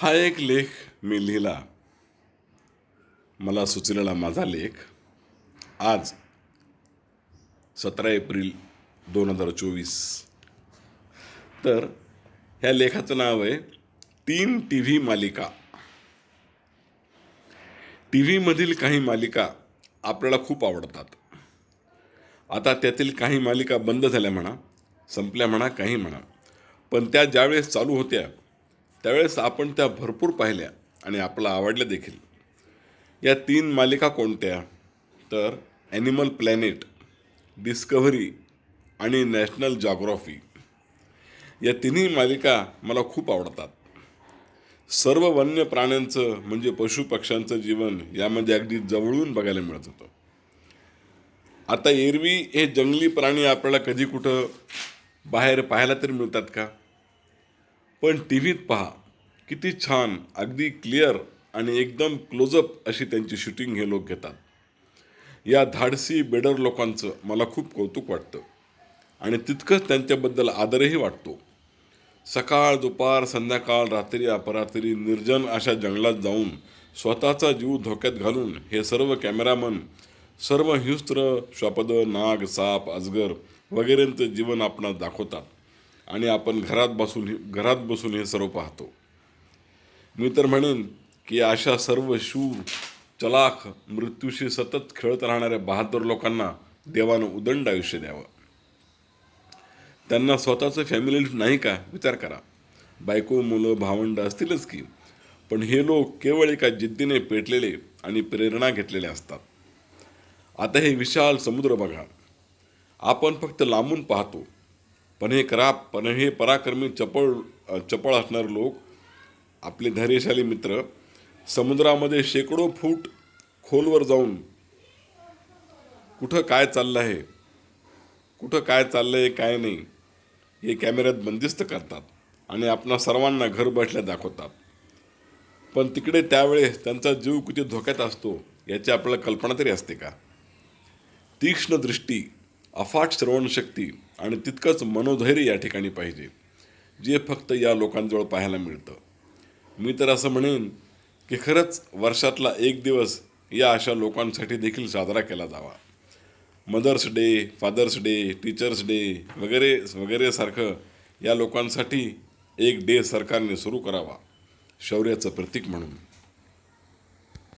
हा एक लेख मी लिहिला. मला सुचलेला माझा लेख. आज सतरा एप्रिल दोन हजार चोवीस. तर ह्या लेखाचं नाव आहे तीन टी व्ही मालिका. टी व्हीमधील काही मालिका आपल्याला खूप आवडतात. आता त्यातील काही मालिका बंद झाल्या म्हणा संपल्या म्हणा काही म्हणा. पण त्या ज्यावेळेस चालू होत्या त्यावेळेस आपण त्या भरपूर पाहिल्या आणि आपला आवडल्या देखील. या तीन मालिका कोणत्या? तर ॲनिमल प्लॅनेट डिस्कव्हरी आणि नॅशनल जॉग्रॉफी या तिन्ही मालिका मला खूप आवडतात. सर्व वन्य प्राण्यांचं म्हणजे पशुपक्ष्यांचं जीवन यामध्ये अगदी जवळून बघायला मिळत होतं. आता एरवी हे जंगली प्राणी आपल्याला कधी कुठं बाहेर पाहायला तरी मिळतात का? पण टी व्हीत पहा किती छान अगदी क्लिअर आणि एकदम क्लोजअप अशी त्यांची शूटिंग हे लोक घेतात. या धाडसी बेडर लोकांचं मला खूप कौतुक वाटतं. आणि तितकंच त्यांच्याबद्दल आदरही वाटतो. सकाळ दुपार संध्याकाळ रात्री अपरात्री निर्जन अशा जंगलात जाऊन स्वतःचा जीव धोक्यात घालून हे सर्व कॅमेरामन सर्व हिस्त्र श्वापद नाग साप अजगर वगैरेंचं जीवन आपणास दाखवतात. आणि आपण घरात बसून घरात बसून हे सर्व पाहतो. मी तर म्हणेन की अशा सर्व शूर चलाख मृत्यूशी सतत खेळत राहणाऱ्या बहादूर लोकांना देवानं उदंड आयुष्य द्यावं. त्यांना स्वतःचं फॅमिली नाही का? विचार करा. बायको मुलं भावंड असतीलच की. पण हे लोक केवळ एका जिद्दीने पेटलेले आणि प्रेरणा घेतलेले असतात. आता हे विशाल समुद्र बघा. आपण फक्त लांबून पाहतो. पण हे करा पण हे पराक्रमी चपळ चपळ असणारे लोक आपले धैर्यशाली मित्र समुद्रामध्ये शेकडो फूट खोलवर जाऊन कुठं काय चाललं आहे कुठं काय चाललं आहे काय नाही हे कॅमेऱ्यात बंदिस्त करतात आणि आपणा सर्वांना घर बसल्या दाखवतात. पण तिकडे त्यावेळेस त्यांचा जीव किती धोक्यात असतो याची आपल्याला कल्पना तरी असते का? तीक्ष्ण दृष्टी अफाट श्रवणशक्ती आणि तितकंच मनोधैर्य या ठिकाणी पाहिजे जे फक्त या लोकांजवळ पाहायला मिळतं. मी तर असं म्हणेन की खरंच वर्षातला एक दिवस या अशा लोकांसाठी देखील साजरा केला जावा. Mother's day father's day teacher's day वगैरे वगैरे सारखं या लोकांसाठी एक डे सरकारने सुरू करावा शौर्याचं प्रतीक म्हणून.